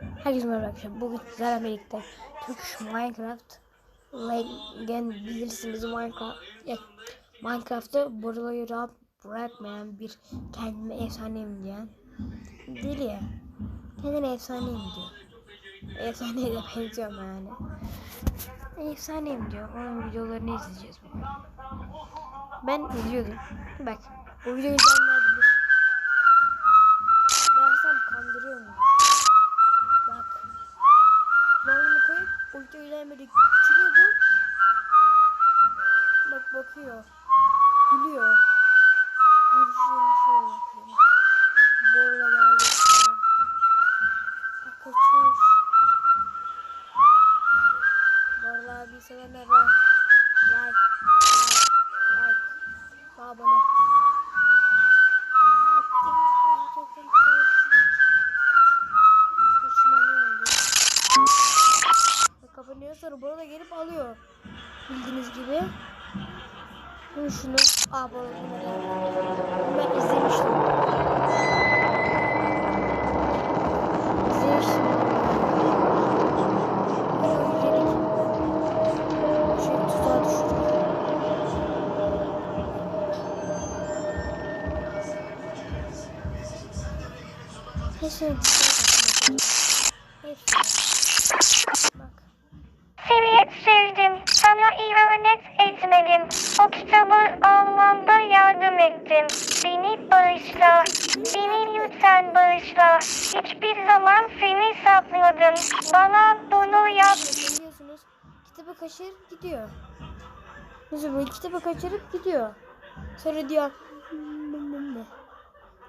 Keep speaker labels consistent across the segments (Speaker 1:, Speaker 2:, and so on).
Speaker 1: Herkese merhaba arkadaşlar. Bugün sizlerle birlikte Turkish Minecraft Legend Minecraft ya, Minecraft'ta buraları rahat bırakmayan bir kendime efsaneyim diyen deli ya. Kendine efsaneyim diyor. Efsaneye de benziyorum yani. Efsaneyim diyor. Onun videolarını izleyeceğiz bugün. Ben izliyordum. Bak bu videoyu izleyenler Sevenler like. Like. Like. Like. Abone. Kapanıyor sonra burada gelip alıyor. Bildiğiniz gibi. Bunu şunu. Bu bunu ben. İzlemiştim. Neyse. Hepsi. Bak.
Speaker 2: Seni sevdim. Sana ihanet etmedim. O kitabı almamda yardım ettim. Beni bağışla. Beni lütfen bağışla. Hiçbir zaman seni sakladım. Bana bunu yap.
Speaker 1: Biliyorsunuz kitabı kaçırıp gidiyor. Mesela böyle kitabı kaçırıp gidiyor. Sonra diyor "Hmm,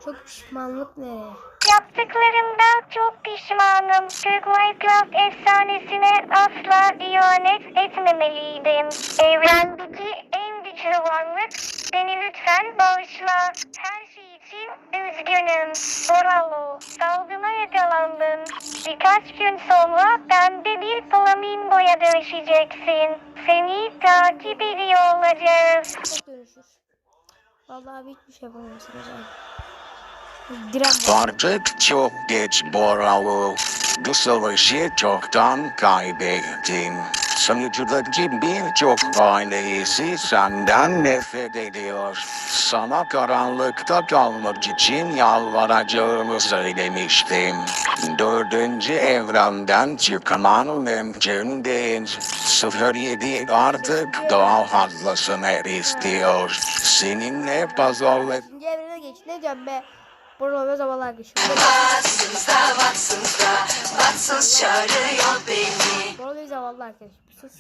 Speaker 1: çok pişmanlık nereye?
Speaker 2: Yaptıklarımdan çok pişmanım. Türk Minecraft efsanesine asla ihanet etmemeliydim. Evrendeki en güçlü varlık beni lütfen bağışla. Her şey için üzgünüm. Boralo, salgına yakalandın. Birkaç gün sonra pembe bir flamingoya dönüşeceksin. Seni takip ediyor olacağız.
Speaker 1: Vallahi hiçbir şey yapamazsın bu.
Speaker 3: Artık çok geç Boralı. Bu savaşı çoktan kaybettin. Sonucundaki birçok ailesi senden nefret ediyor. Sana karanlıkta kalmak için yalvaracağımı söylemiştim. Dördüncü evrenden çıkan mümkün değil. 07 artık daha fazlasını istiyor. Seninle pazarlık
Speaker 1: evrene geç. Ne diyorum be? Burada ve zavallar geçiyor.
Speaker 4: Watson's'da Watson's'da Watson's çağırıyor beni
Speaker 1: Burada ve zavallar arkadaş. Sus.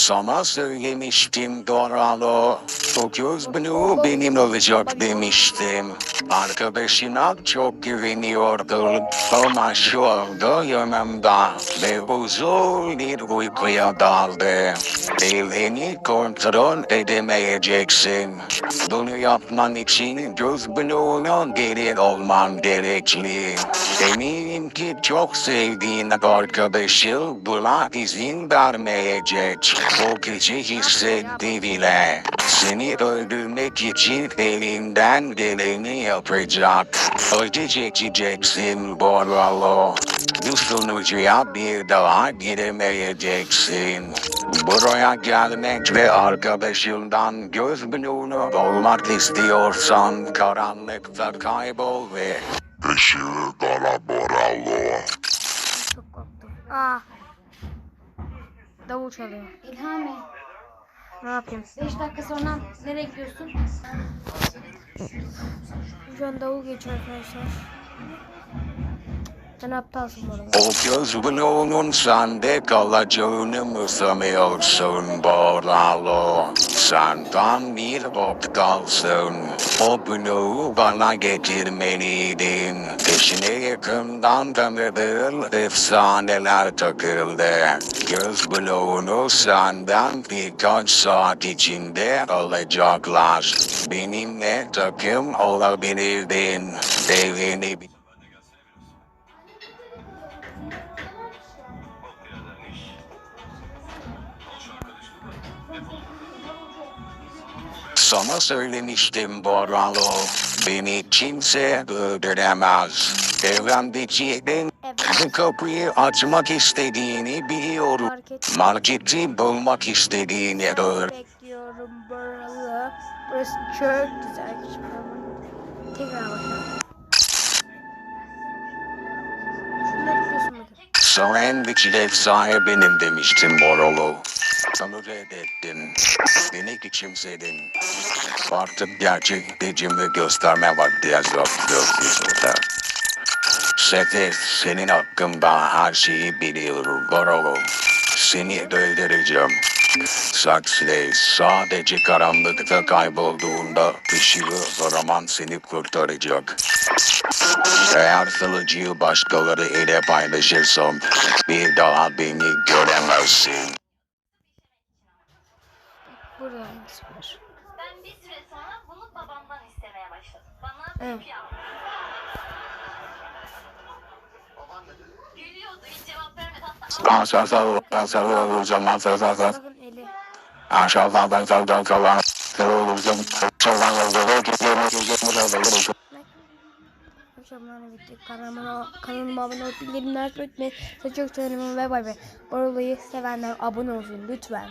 Speaker 3: Sana söylemiştim Doralo. Göz bloğu benim olacak demiştim. Arkadaşına çok güveniyordum. Ama şu anda yanımda. Ve huzur bir uykuya daldı. Elini kontrol edemeyeceksin. Bunu yapman için göz bloğuna geri olman gerekli. Eminim ki çok sevdiğin arkadaşın buna izin vermeyecek. O gece hissetti bile. Seni öldürmek için elinden geleni yapacak. Acı çekeceksin Boralo. Bu sunucuya bir daha giremeyeceksin. Buraya gelmek ve arkadaşından göz bloğunu olmak istiyorsan karanlıkta kaybol ve ışığı kara Boralo.
Speaker 1: Çok korktum. Aa. Davul çalıyor.
Speaker 5: İlhami,
Speaker 1: Ne yapayım?
Speaker 5: 5 dakika sonra nereye gidiyorsun?
Speaker 1: Şu an davul geçiyor arkadaşlar. Sen aptalsın bu arada.
Speaker 3: O göz bloğunun sende kalacağını mı sanıyorsun Boralo? Senden bir aptalsın. O bloğu bana getirmeliydin. Peşine yakından tanıdığın efsaneler takıldı. Göz bloğunu senden birkaç saat içinde alacaklar. Benimle takım olabilirdin. Devrini Sana söylemiştim Boralo. Beni kimse öldüremez. Evrendeki en
Speaker 1: Evet.
Speaker 3: kapıyı açmak istediğini biliyorum.
Speaker 1: Market.
Speaker 3: Marketi bulmak istediğini gör.
Speaker 1: Bekliyorum buralı. Burası çok güzel. Tekrar bakalım. Bakın.
Speaker 3: Sandviç ev sahibinim demiştim Borolo. Sana reddettin. Beni küçümsedin. Artık gerçek gücümü gösterme vakti yazıyor gökyüzünde. Sete senin hakkında her şeyi biliyorum Borolo. Seni öldüreceğim. Saksile sadece karanlıkta kaybolduğunda ışığı araman seni kurtaracak. Eğer salıcıyı başkaları ile paylaşırsam bir daha beni göremezsin.
Speaker 1: Hangisi var?
Speaker 6: Ben bir süre sonra bunu babamdan istemeye başladım. Bana
Speaker 1: Evet.
Speaker 6: tepki aldı. Gülüyordu, hiç cevap vermedi. Hatta
Speaker 3: Asal sal sal o zaman sal sal sal
Speaker 1: Bakın eli.
Speaker 3: aşağıdan ben sal sal sal sal olursun çalan yolda
Speaker 1: Akşamlarına bitti. Kanalıma, kanalıma abone olup bildirimleri açmayı unutmayın. Size çok seviyorum ve bay bay. Bu sevenler abone olsun lütfen.